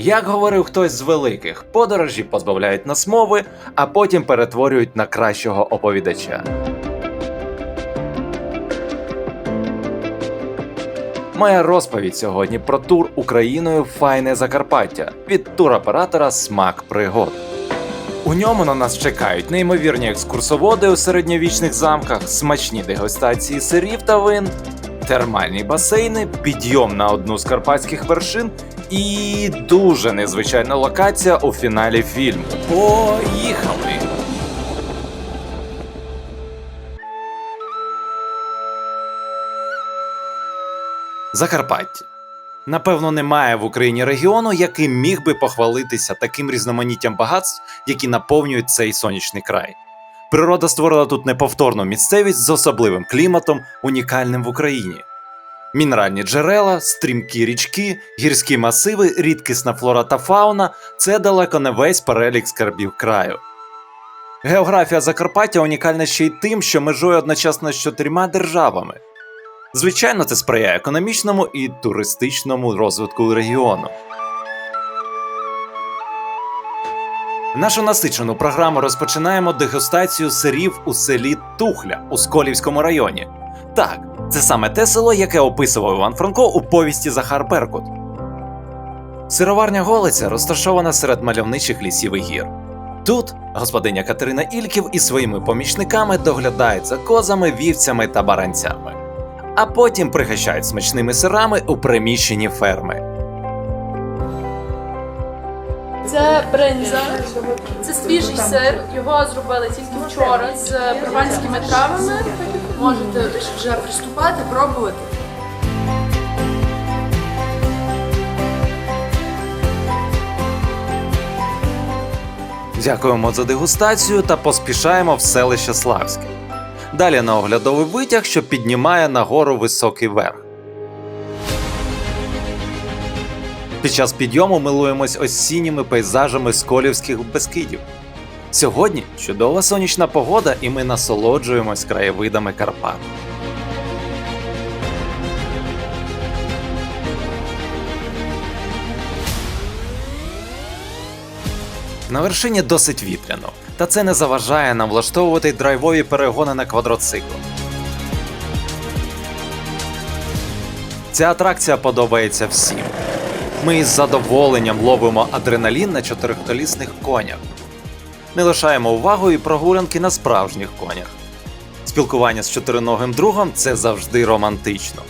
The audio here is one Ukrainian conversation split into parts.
Як говорив хтось з великих, подорожі позбавляють нас мови, а потім перетворюють на кращого оповідача. Моя розповідь сьогодні про тур Україною Файне Закарпаття від туроператора Смак Пригод. У ньому на нас чекають неймовірні екскурсоводи у середньовічних замках, смачні дегустації сирів та вин, термальні басейни, підйом на одну з карпатських вершин і дуже незвичайна локація у фіналі фільму. Поїхали! Закарпаття. Напевно, немає в Україні регіону, який міг би похвалитися таким різноманіттям багатств, які наповнюють цей сонячний край. Природа створила тут неповторну місцевість з особливим кліматом, унікальним в Україні. Мінеральні джерела, стрімкі річки, гірські масиви, рідкісна флора та фауна це далеко не весь перелік скарбів краю. Географія Закарпаття унікальна ще й тим, що межує одночасно з чотирма державами. Звичайно, це сприяє економічному і туристичному розвитку регіону. Нашу насичену програму розпочинаємо дегустацію сирів у селі Тухля у Сколівському районі. Так, це саме те село, яке описував Іван Франко у повісті Захар Беркут. Сироварня Голиця розташована серед мальовничих лісів і гір. Тут господиня Катерина Ільків із своїми помічниками доглядають за козами, вівцями та баранцями, а потім пригощають смачними сирами у приміщенні ферми. Це бринза, це свіжий сир. Його зробили тільки вчора з прованськими травами. Можете вже приступати, пробувати. Дякуємо за дегустацію та поспішаємо в селище Славське. Далі на оглядовий витяг, що піднімає нагору високий верх. Під час підйому милуємось осінніми пейзажами сколівських безкидів. Сьогодні чудова сонячна погода, і ми насолоджуємось краєвидами Карпат. На вершині досить вітряно, та це не заважає нам влаштовувати драйвові перегони на квадроциклах. Ця атракція подобається всім. Ми із задоволенням ловимо адреналін на чотириколісних конях. Не лишаємо увагу і прогулянки на справжніх конях. Спілкування з чотириногим другом це завжди романтично.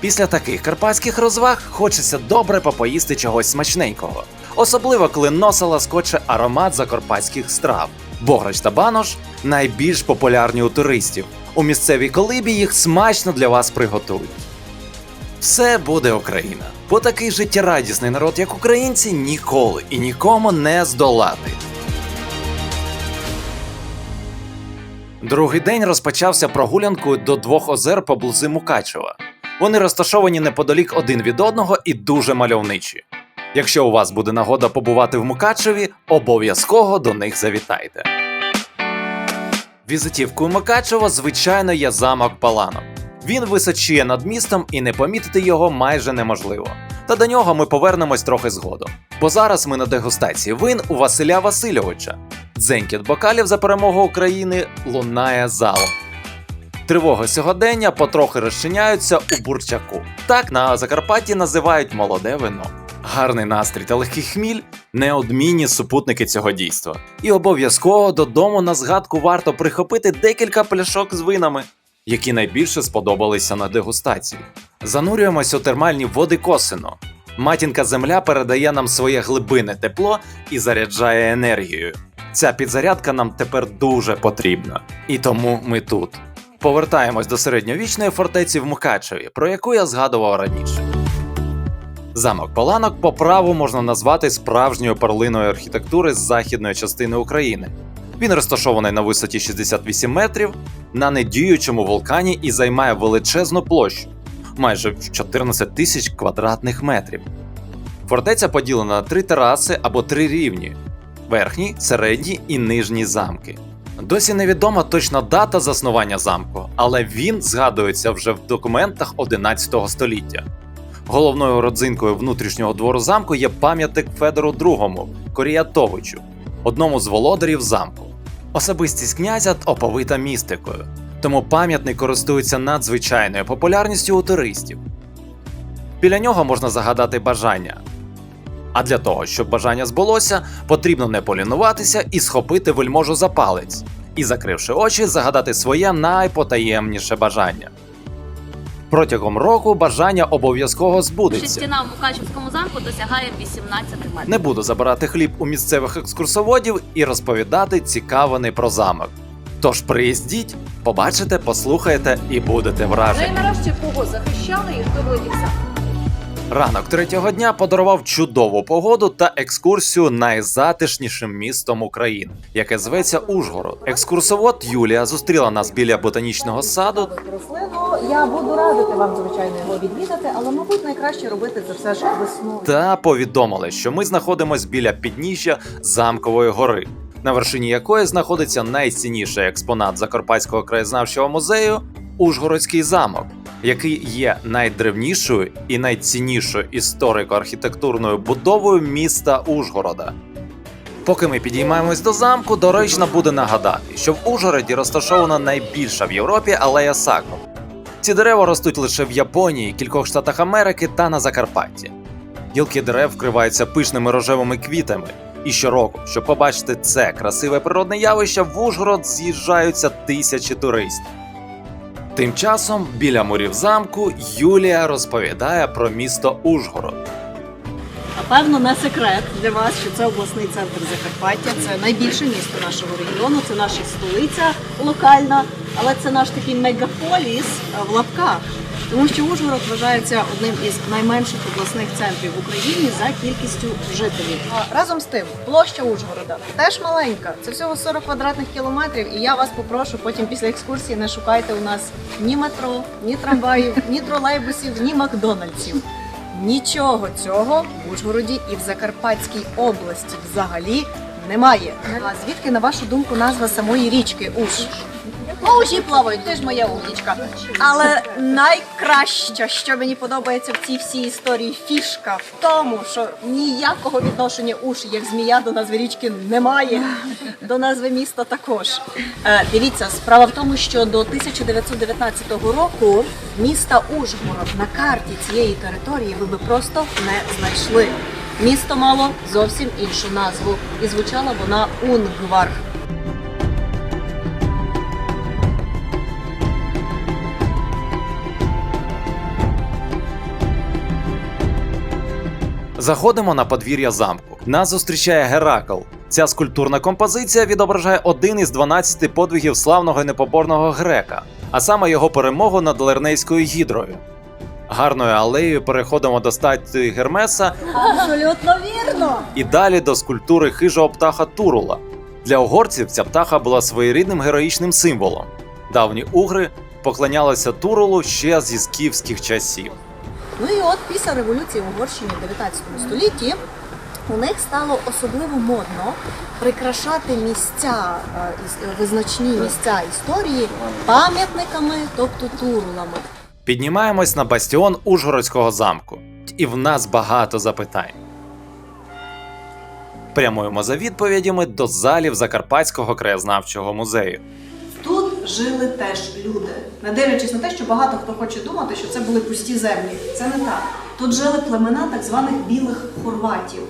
Після таких карпатських розваг хочеться добре попоїсти чогось смачненького, особливо коли носа ласкоче аромат закарпатських страв. Бограч та банош найбільш популярні у туристів. У місцевій колибі їх смачно для вас приготують. Все буде Україна, бо такий життєрадісний народ, як українці, ніколи і нікому не здолати. Другий день розпочався прогулянкою до двох озер поблизу Мукачева. Вони розташовані неподалік один від одного і дуже мальовничі. Якщо у вас буде нагода побувати в Мукачеві, обов'язково до них завітайте. Візитівкою Мукачева, звичайно, є замок Паланок. Він височіє над містом і не помітити його майже неможливо. Та до нього ми повернемось трохи згодом. Бо зараз ми на дегустації вин у Василя Васильовича. Дзенькіт бокалів за перемогу України лунає залом. Тривоги сьогодення потрохи розчиняються у бурчаку. Так на Закарпатті називають молоде вино. Гарний настрій та легкий хміль неодмінні супутники цього дійства. І обов'язково додому на згадку варто прихопити декілька пляшок з винами, які найбільше сподобалися на дегустації. Занурюємось у термальні води косино. Матінка Земля передає нам своє глибинне тепло і заряджає енергією. Ця підзарядка нам тепер дуже потрібна. І тому ми тут. Повертаємось до середньовічної фортеці в Мукачеві, про яку я згадував раніше. Замок Поланок по праву можна назвати справжньою перлиною архітектури з західної частини України. Він розташований на висоті 68 метрів на недіючому вулкані і займає величезну площу майже в 14 тисяч квадратних метрів. Фортеця поділена на три тераси або три рівні: верхній, середній і нижній замки. Досі невідома точна дата заснування замку, але він згадується вже в документах 11 століття. Головною родзинкою внутрішнього двору замку є пам'ятник Федору II Коріятовичу, одному з володарів замку. Особистість князя оповита містикою, тому пам'ятник користується надзвичайною популярністю у туристів. Біля нього можна загадати бажання. А для того, щоб бажання збулося, потрібно не полінуватися і схопити вельможу за палець, і, закривши очі, загадати своє найпотаємніше бажання. Протягом року бажання обов'язково збудеться. Шестіна в Мукачівському замку досягає 18 метрів. Не буду забирати хліб у місцевих екскурсоводів і розповідати цікавини про замок. Тож приїздіть, побачите, послухаєте і будете вражені. вражені. нарешті кого захищали і хто володів замком. Ранок третього дня подарував чудову погоду та екскурсію найзатишнішим містом України, яке зветься Ужгород. Екскурсовод Юлія зустріла нас біля ботанічного саду Рослину я буду радити вам, звичайно, його відвідати, але, мабуть, найкраще робити це все ж весною. та повідомили, що ми знаходимось біля підніжжя замкової гори, на вершині якої знаходиться найцінніший експонат Закарпатського краєзнавчого музею Ужгородський замок, який є найдревнішою і найціннішою історико-архітектурною будовою міста Ужгорода. Поки ми підіймаємось до замку, доречно буде нагадати, що в Ужгороді розташована найбільша в Європі алея сакур. Ці дерева ростуть лише в Японії, кількох штатах Америки та на Закарпатті. Гілки дерев вкриваються пишними рожевими квітами. І щороку, щоб побачити це красиве природне явище, в Ужгород з'їжджаються тисячі туристів. Тим часом біля мурів замку Юлія розповідає про місто Ужгород. Напевно, не секрет для вас, що це обласний центр Закарпаття. Це найбільше місто нашого регіону, це наша столиця локальна, але це наш такий мегаполіс в лапках. Тому що Ужгород вважається одним із найменших обласних центрів в Україні за кількістю жителів. Разом з тим, площа Ужгорода теж маленька. Це всього 40 квадратних кілометрів. І я вас попрошу потім після екскурсії не шукайте у нас ні метро, ні трамваїв, ні тролейбусів, ні Макдональдсів. Нічого цього в Ужгороді і в Закарпатській області взагалі немає. А звідки, на вашу думку, назва самої річки Уж? Ну, Ужі плавають, ти ж моя умнічка. Але найкраще, що мені подобається в цій всій історії, фішка в тому, що ніякого відношення уж, як змія до назви річки, немає. До назви міста також. Е, дивіться, справа в тому, що до 1919 року міста Ужгород на карті цієї території ви би просто не знайшли. Місто мало зовсім іншу назву, і звучала вона Унгвар. Заходимо на подвір'я замку. Нас зустрічає Геракл. Ця скульптурна композиція відображає один із 12 подвигів славного і непоборного грека, а саме його перемогу над Лернейською гідрою. Гарною алеєю переходимо до статуї Гермеса Абсолютно вірно! і далі до скульптури хижого птаха Турула. Для угорців ця птаха була своєрідним героїчним символом. Давні угри поклонялися Турулу ще зі скіфських часів. Ну і от після революції в Угорщині в 19 столітті у них стало особливо модно прикрашати місця, е, визначні місця історії пам'ятниками, тобто турулами. Піднімаємось на бастіон Ужгородського замку, і в нас багато запитань. Прямуємо за відповідями до залів Закарпатського краєзнавчого музею. Жили теж люди, не дивлячись на те, що багато хто хоче думати, що це були пусті землі. Це не так. Тут жили племена так званих білих хорватів.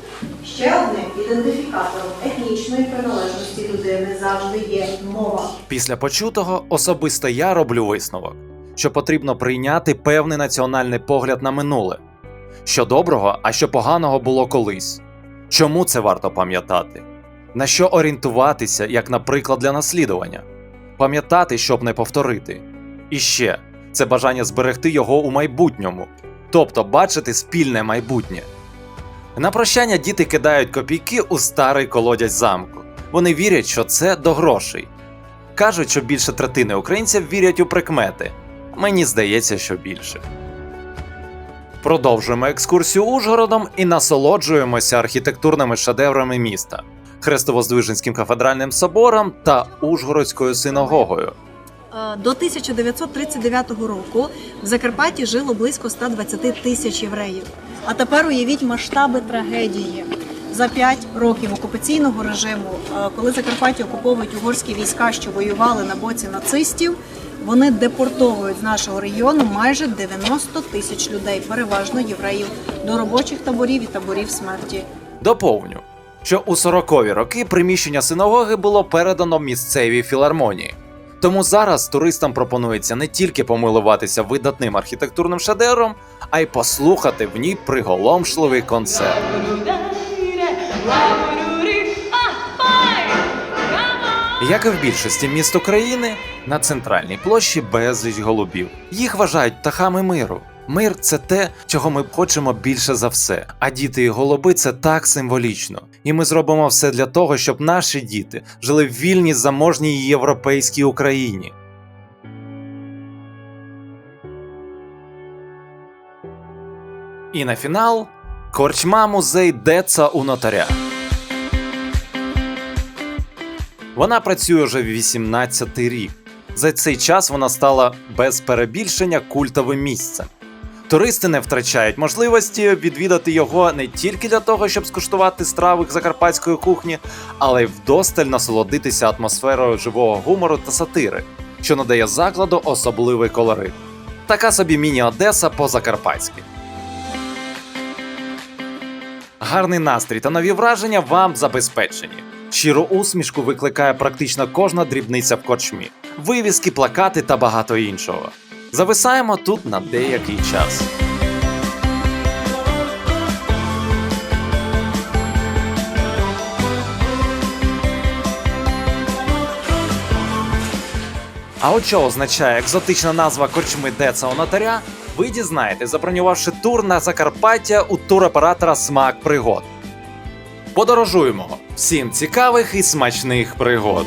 Ще одним ідентифікатором етнічної приналежності людини завжди є мова. Після почутого особисто я роблю висновок, що потрібно прийняти певний національний погляд на минуле, що доброго, а що поганого було колись. Чому це варто пам'ятати? На що орієнтуватися, як, наприклад, для наслідування? Пам'ятати, щоб не повторити. І ще це бажання зберегти його у майбутньому, тобто бачити спільне майбутнє. На прощання діти кидають копійки у старий колодязь замку. Вони вірять, що це до грошей. Кажуть, що більше третини українців вірять у прикмети. Мені здається, що більше. Продовжуємо екскурсію Ужгородом і насолоджуємося архітектурними шедеврами міста, Хрестово-Здвиженським кафедральним собором та Ужгородською синагогою. Е, До 1939 року в Закарпатті жило близько 120 тисяч євреїв. А тепер уявіть масштаби трагедії. За 5 років окупаційного режиму, е, коли Закарпаття окуповують угорські війська, що воювали на боці нацистів, вони депортовують з нашого регіону майже 90 тисяч людей, переважно євреїв, до робочих таборів і таборів смерті. Доповню, що у 40-ві роки приміщення синагоги було передано місцевій філармонії. Тому зараз туристам пропонується не тільки помилуватися видатним архітектурним шедевром, а й послухати в ній приголомшливий концерт. Як і в більшості міст України, на центральній площі безліч голубів. Їх вважають птахами миру. Мир це те, чого ми хочемо більше за все. А діти і голуби це так символічно. І ми зробимо все для того, щоб наші діти жили в вільній заможній європейській Україні. І на фінал корчма музей Деца у нотаря. Вона працює вже 18-й рік. За цей час вона стала без перебільшення культовим місцем. Туристи не втрачають можливості відвідати його не тільки для того, щоб скуштувати страви закарпатської кухні, але й вдосталь насолодитися атмосферою живого гумору та сатири, що надає закладу особливий колорит. Така собі міні-Одеса по-закарпатськи. Гарний настрій та нові враження вам забезпечені. Щиру усмішку викликає практично кожна дрібниця в корчмі, вивіски, плакати та багато іншого. Зависаємо тут на деякий час. А от що означає екзотична назва корчми Деца у нотаря, ви дізнаєтесь, забронювавши тур на Закарпаття у туроператора Смак Пригод. Подорожуємо! Всім цікавих і смачних пригод!